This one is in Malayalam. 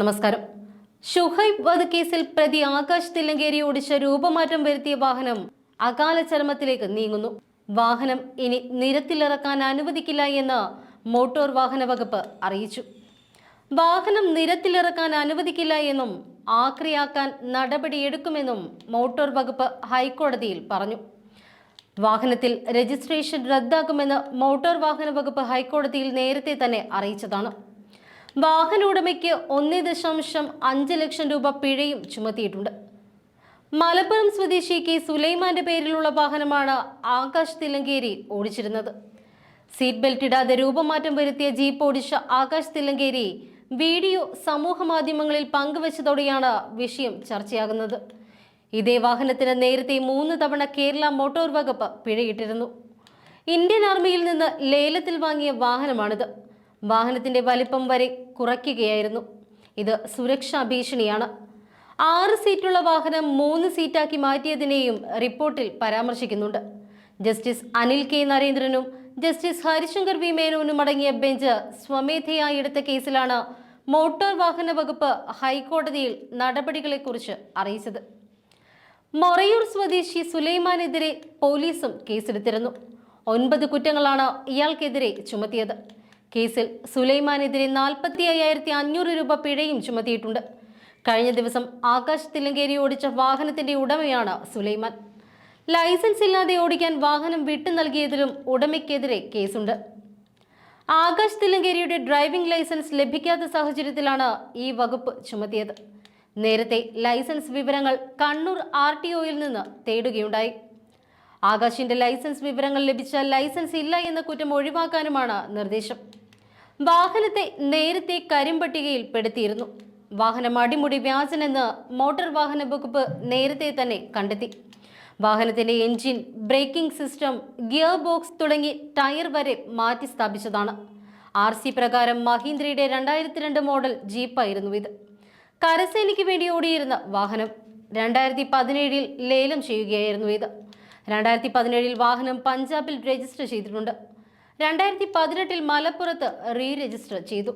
നമസ്കാരം. ഷുഹൈബ് വധക്കേസിൽ പ്രതി ആകാശ് തില്ലങ്കേരി ഓടിച്ച രൂപമാറ്റം വരുത്തിയ വാഹനം അകാല ചരമത്തിലേക്ക് നീങ്ങുന്നു. വാഹനം ഇനി നിരത്തിലിറക്കാൻ അനുവദിക്കില്ല എന്ന് മോട്ടോർ വാഹന വകുപ്പ് അറിയിച്ചു. വാഹനം നിരത്തിലിറക്കാൻ അനുവദിക്കില്ല എന്നും ആക്രിയാക്കാൻ നടപടിയെടുക്കുമെന്നും മോട്ടോർ വകുപ്പ് ഹൈക്കോടതിയിൽ പറഞ്ഞു. വാഹനത്തിൽ രജിസ്ട്രേഷൻ റദ്ദാക്കുമെന്ന് മോട്ടോർ വാഹന വകുപ്പ് ഹൈക്കോടതിയിൽ നേരത്തെ തന്നെ അറിയിച്ചതാണ്. വാഹന ഉടമയ്ക്ക് ഒന്നേ ദശാംശം അഞ്ച് ലക്ഷം രൂപ പിഴയും ചുമത്തിയിട്ടുണ്ട്. മലപ്പുറം സ്വദേശി കെ. സുലൈമാന്റെ പേരിലുള്ള വാഹനമാണ് ആകാശ് തില്ലങ്കേരി ഓടിച്ചിരുന്നത്. സീറ്റ് ബെൽറ്റ് ഇടാതെ രൂപമാറ്റം വരുത്തിയ ജീപ്പ് ഓടിച്ച ആകാശ് തില്ലങ്കേരി വീഡിയോ സമൂഹ മാധ്യമങ്ങളിൽ പങ്കുവച്ചതോടെയാണ് വിഷയം ചർച്ചയാകുന്നത്. ഇതേ വാഹനത്തിന് നേരത്തെ മൂന്ന് തവണ കേരള മോട്ടോർ വകുപ്പ് പിഴയിട്ടിരുന്നു. ഇന്ത്യൻ ആർമിയിൽ നിന്ന് ലേലത്തിൽ വാങ്ങിയ വാഹനമാണിത്. വാഹനത്തിന്റെ വലിപ്പം വരെ കുറയ്ക്കുകയായിരുന്നു. ഇത് സുരക്ഷാ ഭീഷണിയാണ്. ആറ് സീറ്റുള്ള വാഹനം മൂന്ന് സീറ്റാക്കി മാറ്റിയതിനെയും റിപ്പോർട്ടിൽ പരാമർശിക്കുന്നുണ്ട്. ജസ്റ്റിസ് അനിൽ കെ നരേന്ദ്രനും ജസ്റ്റിസ് ഹരിശങ്കർ വി മേനോനും അടങ്ങിയ ബെഞ്ച് സ്വമേധയായി എടുത്ത കേസിലാണ് മോട്ടോർ വാഹന വകുപ്പ് ഹൈക്കോടതിയിൽ നടപടികളെക്കുറിച്ച് അറിയിച്ചത്. മൊറയൂർ സ്വദേശി സുലൈമാനെതിരെ പോലീസും കേസെടുത്തിരുന്നു. ഒൻപത് കുറ്റങ്ങളാണ് ഇയാൾക്കെതിരെ ചുമത്തിയത്. കേസിൽ സുലൈമാനെതിരെ നാൽപ്പത്തി അയ്യായിരത്തി അഞ്ഞൂറ് രൂപ പിഴയും ചുമത്തിയിട്ടുണ്ട്. കഴിഞ്ഞ ദിവസം ആകാശ് തില്ലങ്കേരി ഓടിച്ച വാഹനത്തിന്റെ ഉടമയാണ് സുലൈമാൻ. ലൈസൻസ് ഇല്ലാതെ ഓടിക്കാൻ വാഹനം വിട്ടു നൽകിയതിലും ഉടമയ്ക്കെതിരെ കേസുണ്ട്. ആകാശ് തില്ലങ്കേരിയുടെ ഡ്രൈവിംഗ് ലൈസൻസ് ലഭിക്കാത്ത സാഹചര്യത്തിലാണ് ഈ വകുപ്പ് ചുമത്തിയത്. നേരത്തെ ലൈസൻസ് വിവരങ്ങൾ കണ്ണൂർ ആർ ടി ഒയിൽ നിന്ന് തേടുകയുണ്ടായി. ആകാശിന്റെ ലൈസൻസ് വിവരങ്ങൾ ലഭിച്ച ലൈസൻസ് ഇല്ല എന്ന കുറ്റം ഒഴിവാക്കാനുമാണ് നിർദ്ദേശം. വാഹനത്തെ നേരത്തെ കരിമ്പട്ടികയിൽ പെടുത്തിയിരുന്നു. വാഹനം അടിമുടി വ്യാജനെന്ന് മോട്ടോർ വാഹന വകുപ്പ് നേരത്തെ തന്നെ കണ്ടെത്തി. വാഹനത്തിന്റെ engine braking system gear box തുടങ്ങി ടയർ വരെ മാറ്റി സ്ഥാപിച്ചതാണ്. ആർ സി പ്രകാരം മഹീന്ദ്രയുടെ രണ്ടായിരത്തി രണ്ട് മോഡൽ ജീപ്പായിരുന്നു ഇത്. കരസേനയ്ക്ക് വേണ്ടി ഓടിയിരുന്ന വാഹനം രണ്ടായിരത്തി പതിനേഴിൽ ലേലം ചെയ്യുകയായിരുന്നു ഇത്. രണ്ടായിരത്തി പതിനേഴിൽ വാഹനം പഞ്ചാബിൽ രജിസ്റ്റർ ചെയ്തിട്ടുണ്ട്. രണ്ടായിരത്തി പതിനെട്ടിൽ മലപ്പുറത്ത് റീ രജിസ്റ്റർ ചെയ്തു.